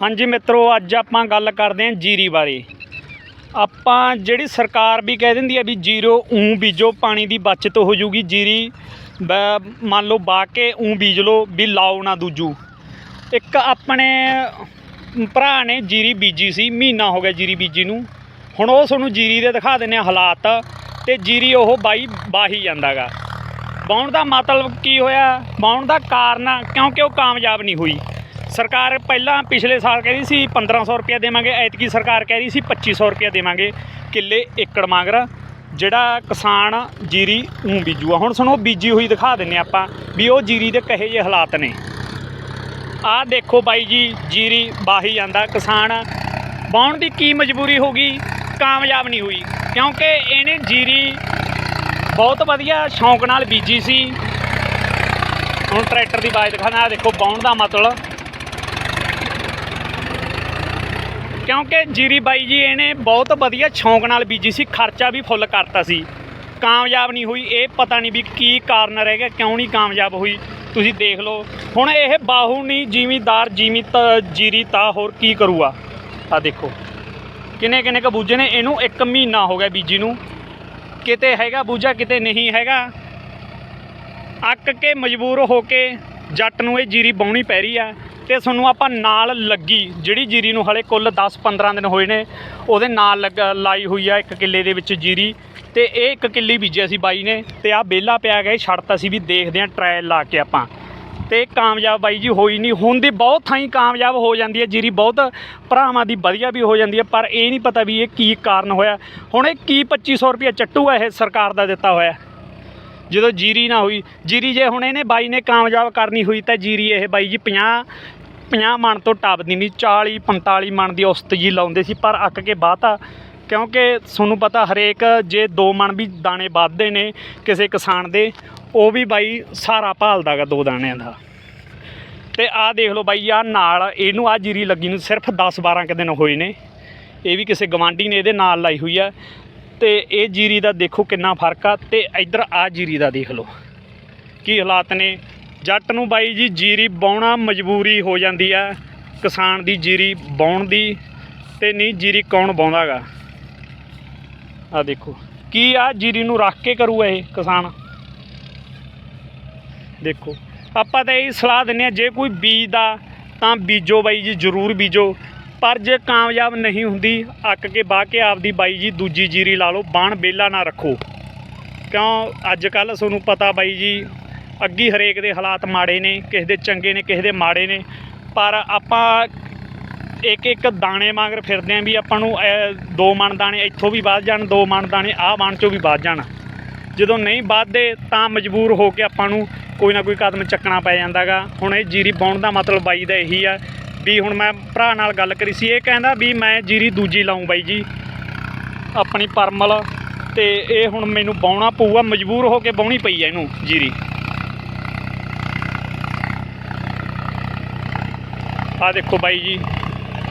ਹਾਂਜੀ ਮਿੱਤਰੋ, ਅੱਜ ਆਪਾਂ ਗੱਲ ਕਰਦੇ ਹਾਂ ਜੀਰੀ ਬਾਰੇ। ਆਪਾਂ ਜਿਹੜੀ ਸਰਕਾਰ ਵੀ ਕਹਿ ਦਿੰਦੀ ਹੈ ਵੀ ਜ਼ੀਰੋ ਊਂ ਬੀਜੋ, ਪਾਣੀ ਦੀ ਬਚਤ ਹੋ ਜੂਗੀ ਜੀਰੀ। ਮੰਨ ਲਓ ਬਾ ਕੇ ਊਂ ਬੀਜ ਲਓ ਵੀ ਲਾਓ ਨਾ ਦੂਜੂ। ਇੱਕ ਆਪਣੇ ਭਰਾ ਨੇ ਜੀਰੀ ਬੀਜੀ ਸੀ, ਮਹੀਨਾ ਹੋ ਗਿਆ ਜੀਰੀ ਬੀਜੀ ਨੂੰ। ਹੁਣ ਉਹ ਤੁਹਾਨੂੰ ਜੀਰੀ ਦੇ ਦਿਖਾ ਦਿੰਨੇ ਆ ਹਾਲਾਤ ਤੇ ਜੀਰੀ ਉਹ ਬਾਈ ਬਾਹੀ ਜਾਂਦਾਗਾ। ਬਾਉਣ ਦਾ ਮਤਲਬ ਕੀ ਹੋਇਆ? ਬਾਉਣ ਦਾ ਕਾਰਨ ਕਿਉਂਕਿ ਉਹ ਕਾਮਯਾਬ ਨਹੀਂ ਹੋਈ। ਸਰਕਾਰ ਪਹਿਲਾਂ ਪਿਛਲੇ ਸਾਲ ਕਹਿ ਰਹੀ ਸੀ 1500 ਰੁਪਏ ਦੇਵਾਂਗੇ, ਐਤਕੀ ਸਰਕਾਰ ਕਹਿ ਰਹੀ ਸੀ 2500 ਰੁਪਏ ਦੇਵਾਂਗੇ ਕਿੱਲੇ ਏਕੜ ਮਗਰ, ਜਿਹੜਾ ਕਿਸਾਨ ਜੀਰੀ ਊਂ ਬੀਜੂਆ ਹੁਣ ਸੁਣੋ, ਬੀਜੀ ਹੋਈ ਦਿਖਾ ਦਿੰਨੇ ਆਪਾਂ ਵੀ ਉਹ ਜੀਰੀ ਦੇ ਕਹੇ ਜਿਹੇ ਹਾਲਾਤ ਨੇ। ਆਹ ਦੇਖੋ ਬਾਈ ਜੀ, ਜੀਰੀ ਬਾਹੀ ਜਾਂਦਾ, ਕਿਸਾਨ ਬਾਉਣ ਦੀ ਕੀ ਮਜਬੂਰੀ ਹੋ ਗਈ, ਕਾਮਯਾਬ ਨਹੀਂ ਹੋਈ, ਕਿਉਂਕਿ ਇਹਨੇ ਜੀਰੀ ਬਹੁਤ ਵਧੀਆ ਸ਼ੌਂਕ ਨਾਲ ਬੀਜੀ ਸੀ। ਹੁਣ ਟਰੈਕਟਰ ਦੀ ਆਵਾਜ਼ ਦਿਖਾਣਾ ਆਹ ਦੇਖੋ ਬਾਉਣ ਦਾ ਮਤਲਬ ਕਿਉਂਕਿ ਜੀਰੀ ਬਾਈ ਜੀ ਇਹਨੇ ਬਹੁਤ ਵਧੀਆ ਸ਼ੌਂਕ ਨਾਲ ਬੀਜੀ ਸੀ, ਖਰਚਾ ਵੀ ਫੁੱਲ ਕਰਤਾ ਸੀ। ਕਾਮਯਾਬ ਨਹੀਂ ਹੋਈ, ਇਹ ਪਤਾ ਨਹੀਂ ਵੀ ਕੀ ਕਾਰਨ ਰਹਿ ਗਿਆ, ਕਿਉਂ ਨਹੀਂ ਕਾਮਯਾਬ ਹੋਈ। ਤੁਸੀਂ ਦੇਖ ਲਓ, ਹੁਣ ਇਹ ਬਾਹੂ ਨਹੀਂ, ਜ਼ਿਮੀਦਾਰ ਜੀਵਿਤ ਜੀਰੀ ਤਾਂ ਹੋਰ ਕੀ ਕਰੂਗਾ? ਆ ਦੇਖੋ, ਕਿੰਨੇ ਕਿੰਨੇ ਕ ਬੂਝੇ ਨੇ, ਇਹਨੂੰ 1 ਮਹੀਨਾ ਹੋ ਗਿਆ ਬੀਜੀ ਨੂੰ। ਕਿਤੇ ਹੈਗਾ ਬੂਜਾ ਕਿਤੇ ਨਹੀਂ ਹੈਗਾ। ਅੱਕ ਕੇ ਮਜਬੂਰ ਹੋ ਕੇ ਜੱਟ ਨੂੰ ਇਹ ਜੀਰੀ ਬਾਉਣੀ ਪੈ ਰਹੀ ਆ। ਤੇ ਤੁਹਾਨੂੰ ਆਪਾਂ ਨਾਲ ਲੱਗੀ, ਜਿਹੜੀ ਜੀਰੀ ਨੂੰ ਹਲੇ ਕੁੱਲ 10-15 ਦਿਨ ਹੋਏ ਨੇ, ਉਹਦੇ ਨਾਲ ਲੱਗ ਲਾਈ ਹੋਈ ਆ ਇੱਕ ਕਿੱਲੇ ਦੇ ਵਿੱਚ ਜੀਰੀ। ਤੇ ਇਹ ਇੱਕ ਕਿੱਲੀ ਬੀਜਿਆ ਸੀ ਬਾਈ ਨੇ, ਤੇ ਆ ਬੇਲਾ ਪਿਆ ਗਿਆ ਇਹ ਛੱਡਤਾ ਸੀ ਵੀ ਦੇਖਦੇ ਆ ਟਰਾਇਲ ਲਾ ਕੇ ਆਪਾਂ। ਤੇ ਕਾਮਯਾਬ ਬਾਈ ਜੀ ਹੋਈ ਨਹੀਂ। ਹੁੰਦੀ ਬਹੁਤ ਥਾਈਂ ਕਾਮਯਾਬ ਹੋ ਜਾਂਦੀ ਹੈ ਜੀਰੀ, ਬਹੁਤ ਭਰਾਵਾਂ ਦੀ ਵਧੀਆ ਵੀ ਹੋ ਜਾਂਦੀ ਹੈ, ਪਰ ਇਹ ਨਹੀਂ ਪਤਾ ਵੀ ਇਹ ਕੀ ਕਾਰਨ ਹੋਇਆ। ਹੁਣ ਇਹ ਕੀ 2500 ਰੁਪਏ ਚੱਟੂ ਹੈ ਇਹ ਸਰਕਾਰ ਦਾ ਦਿੱਤਾ ਹੋਇਆ। ਜਦੋਂ ਜੀਰੀ ਨਾ ਹੋਈ, ਜੀਰੀ ਜੇ ਹੁਣ ਇਹਨੇ ਬਾਈ ਨੇ ਕਾਮਯਾਬ ਕਰਨੀ ਹੋਈ ਤਾਂ ਜੀਰੀ ਇਹ ਬਾਈ ਜੀ 50 50 ਮਣ ਤੋਂ ਟੱਪਦੀ ਨਹੀਂ 40 45 ਮਣ ਦੀ ਉਸਤ ਜੀ ਲਾਉਂਦੇ ਸੀ, ਪਰ ਅੱਕ ਕੇ ਬਾਤਾ ਕਿਉਂਕਿ ਤੁਹਾਨੂੰ ਪਤਾ ਹਰੇਕ ਜੇ 2 ਮਣ ਵੀ ਦਾਣੇ ਵੱਧਦੇ ਨੇ ਕਿਸੇ ਕਿਸਾਨ ਦੇ, ਉਹ ਵੀ ਬਾਈ ਸਾਰਾ ਭਾਲਦਾਗਾ ਦੋ ਦਾਣਿਆਂ ਦਾ। ਤੇ ਆਹ ਦੇਖ ਲਓ ਬਾਈ ਆ ਨਾਲ ਇਹਨੂੰ ਆ ਜੀਰੀ ਲੱਗੀ ਨੂੰ ਸਿਰਫ 10 12 ਕੁ ਦਿਨ ਹੋਏ ਨੇ। ਇਹ ਵੀ ਕਿਸੇ ਗਵਾਂਢੀ ਨੇ ਇਹਦੇ ਨਾਲ ਲਾਈ ਹੋਈ ਆ। ਤੇ ਇਹ ਜੀਰੀ ਦਾ ਦੇਖੋ ਕਿੰਨਾ ਫ਼ਰਕ ਆ, ਤੇ ਇੱਧਰ ਆ ਜੀਰੀ ਦਾ ਦੇਖ ਲਓ। ਕੀ ਹਾਲਾਤ ਨੇ? ਜੱਟ ਨੂੰ ਬਾਈ ਜੀ ਜੀਰੀ ਬਾਉਣਾ ਮਜਬੂਰੀ ਹੋ ਜਾਂਦੀ ਆ, ਕਿਸਾਨ ਦੀ ਜੀਰੀ ਬਾਉਣ ਦੀ ਤੇ ਨਹੀਂ ਜੀਰੀ ਕੌਣ ਬਾਉਂਦਾਗਾ ਆ ਦੇਖੋ, ਕੀ ਆ ਜੀਰੀ ਨੂੰ ਰੱਖ ਕੇ ਕਰੂ ਇਹ ਕਿਸਾਨ? ਦੇਖੋ, ਆਪਾਂ ਤਾਂ ਇਹ ਸਲਾਹ ਦਿੰਨੇ ਆ, ਜੇ ਕੋਈ ਬੀਜ ਦਾ ਤਾਂ ਬੀਜੋ ਬਾਈ ਜੀ, ਜ਼ਰੂਰ ਬੀਜੋ। ਪਰ ਜੇ ਕਾਮਯਾਬ ਨਹੀਂ ਹੁੰਦੀ, ਅੱਕ ਕੇ ਬਾਹ ਕੇ ਆਪਦੀ ਬਾਈ ਜੀ ਦੂਜੀ ਜੀਰੀ ਲਾ ਲਓ, ਬਾਣ ਬੇਲਾ ਨਾ ਰੱਖੋ। ਕਿਉਂ? ਅੱਜ ਕੱਲ ਤੁਹਾਨੂੰ ਪਤਾ ਬਾਈ ਜੀ ਅੱਗੀ ਹਰੇਕ ਦੇ ਹਾਲਾਤ ਮਾੜੇ ਨੇ, ਕਿਸੇ ਦੇ ਚੰਗੇ ਨੇ, ਕਿਸੇ ਦੇ ਮਾੜੇ ਨੇ, ਪਰ ਆਪਾਂ ਇੱਕ ਇੱਕ ਦਾਣੇ ਵਾਂਗਰ ਫਿਰਦੇ ਆਂ ਵੀ ਆਪਾਂ ਨੂੰ ਇਹ ਦੋ ਮਣ ਦਾਣੇ ਇੱਥੋਂ ਵੀ ਵੱਧ ਜਾਣ, ਦੋ ਮਣ ਦਾਣੇ ਆਹ ਮਣ ਚੋਂ ਵੀ ਵੱਧ ਜਾਣ। ਜਦੋਂ ਨਹੀਂ ਵੱਧਦੇ ਤਾਂ ਮਜਬੂਰ ਹੋ ਕੇ ਆਪਾਂ ਨੂੰ ਕੋਈ ਨਾ ਕੋਈ ਕਦਮ ਚੱਕਣਾ ਪੈ ਜਾਂਦਾਗਾ। ਹੁਣ ਇਹ ਜੀਰੀ ਬਾਉਣ ਦਾ ਮਤਲਬ ਬਾਈ ਦਾ ਇਹੀ ਆ ਵੀ ਹੁਣ ਮੈਂ ਭਰਾ ਨਾਲ ਗੱਲ ਕਰੀ ਸੀ, ਇਹ ਕਹਿੰਦਾ ਵੀ ਮੈਂ ਜੀਰੀ ਦੂਜੀ ਲਾਉਂ ਬਾਈ ਜੀ, ਆਪਣੀ ਪਰਮਲ ਤੇ ਇਹ ਹੁਣ ਮੈਨੂੰ ਬਾਉਣਾ ਪਊਗਾ, ਮਜਬੂਰ ਹੋ ਕੇ ਬਾਉਣੀ ਪਈ ਆ ਇਹਨੂੰ ਜੀਰੀ। ਆ ਦੇਖੋ ਬਾਈ ਜੀ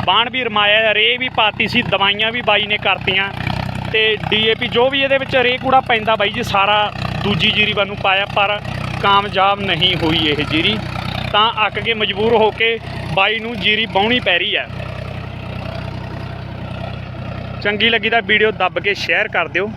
ਬਾਣ ਵੀ ਰਮਾਇਆ ਰੇ ਵੀ ਪਾਤੀ ਸੀ, ਦਵਾਈਆਂ ਵੀ ਬਾਈ ਨੇ ਕਰਤੀਆਂ ਤੇ ਡੀਏਪੀ ਜੋ ਵੀ ਇਹਦੇ ਵਿੱਚ ਰੇ ਕੂੜਾ ਪੈਂਦਾ ਬਾਈ ਜੀ, ਸਾਰਾ ਦੂਜੀ ਜੀਰੀ ਵੱਲ ਨੂੰ ਪਾਇਆ, ਪਰ ਕਾਮਯਾਬ ਨਹੀਂ ਹੋਈ ਇਹ ਜੀਰੀ। ਤਾਂ ਅੱਕ ਕੇ ਮਜਬੂਰ ਹੋ ਕੇ ਬਾਈ ਨੂੰ ਜੀਰੀ ਬਾਉਣੀ ਪੈ ਰਹੀ ਹੈ। ਚੰਗੀ ਲੱਗੀ ਤਾਂ ਵੀਡੀਓ ਦੱਬ ਕੇ ਸ਼ੇਅਰ ਕਰ ਦਿਓ।